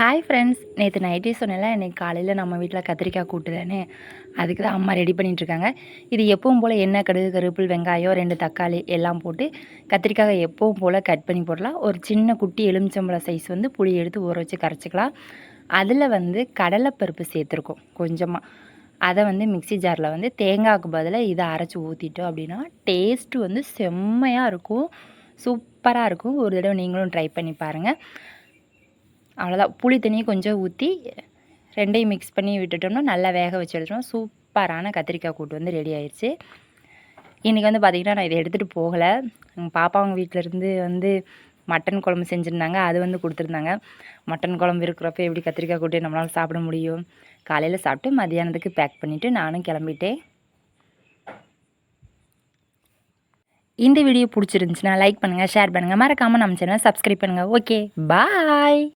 Hi friends நேற்று நைட்டே சொன்னேன்ல இன்னைக்கு காலையில் நம்ம வீட்டில் கத்திரிக்காய் கூட்டு தானே அதுக்கு தான் அம்மா ரெடி பண்ணிகிட்ருக்காங்க இது எப்பவும் போல் எண்ணெய் கடுகு கருப்பில் வெங்காயம் ரெண்டு தக்காளி எல்லாம் போட்டு கத்திரிக்காயை எப்பவும் போல் கட் பண்ணி போடலாம். ஒரு சின்ன குட்டி எலுமிச்சம்பழம் சைஸ் வந்து புளி எடுத்து ஊற வச்சு கரைச்சிக்கலாம். அதில் வந்து கடலைப்பருப்பு சேர்த்துருக்கோம் கொஞ்சமாக அதை வந்து மிக்ஸி ஜாரில் வந்து தேங்காய்க்கு பதிலாக இதை அரைச்சி ஊற்றிட்டோம் அப்படின்னா டேஸ்ட்டு வந்து செம்மையாக இருக்கும். சூப்பராக இருக்கும். ஒரு தடவை நீங்களும் ட்ரை பண்ணி பாருங்கள் அவ்வளோதான் புளி தண்ணியை கொஞ்சம் ஊற்றி ரெண்டையும் மிக்ஸ் பண்ணி விட்டுட்டோம்னா நல்லா வேக வச்சு எடுத்துட்டோம் சூப்பரான கத்திரிக்காய் கூட்டு வந்து ரெடி ஆயிடுச்சு இன்றைக்கி வந்து பார்த்திங்கன்னா நான் இதை எடுத்துகிட்டு போகலை. எங்கள் பாப்பா அவங்க வீட்டிலேருந்து வந்து மட்டன் குழம்பு செஞ்சுருந்தாங்க. அது வந்து கொடுத்துருந்தாங்க. மட்டன் குழம்பு இருக்கிறப்ப எப்படி கத்திரிக்காய் கூட்டு நம்மளால் சாப்பிட முடியும்? காலையில் சாப்பிட்டு மதியானத்துக்கு பேக் பண்ணிவிட்டு நானும் கிளம்பிட்டேன். இந்த வீடியோ பிடிச்சிருந்துச்சுன்னா லைக் பண்ணுங்கள் ஷேர் பண்ணுங்கள் மறக்காமல் நம்ம சேனலை சப்ஸ்கிரைப் பண்ணுங்கள் ஓகே பாய்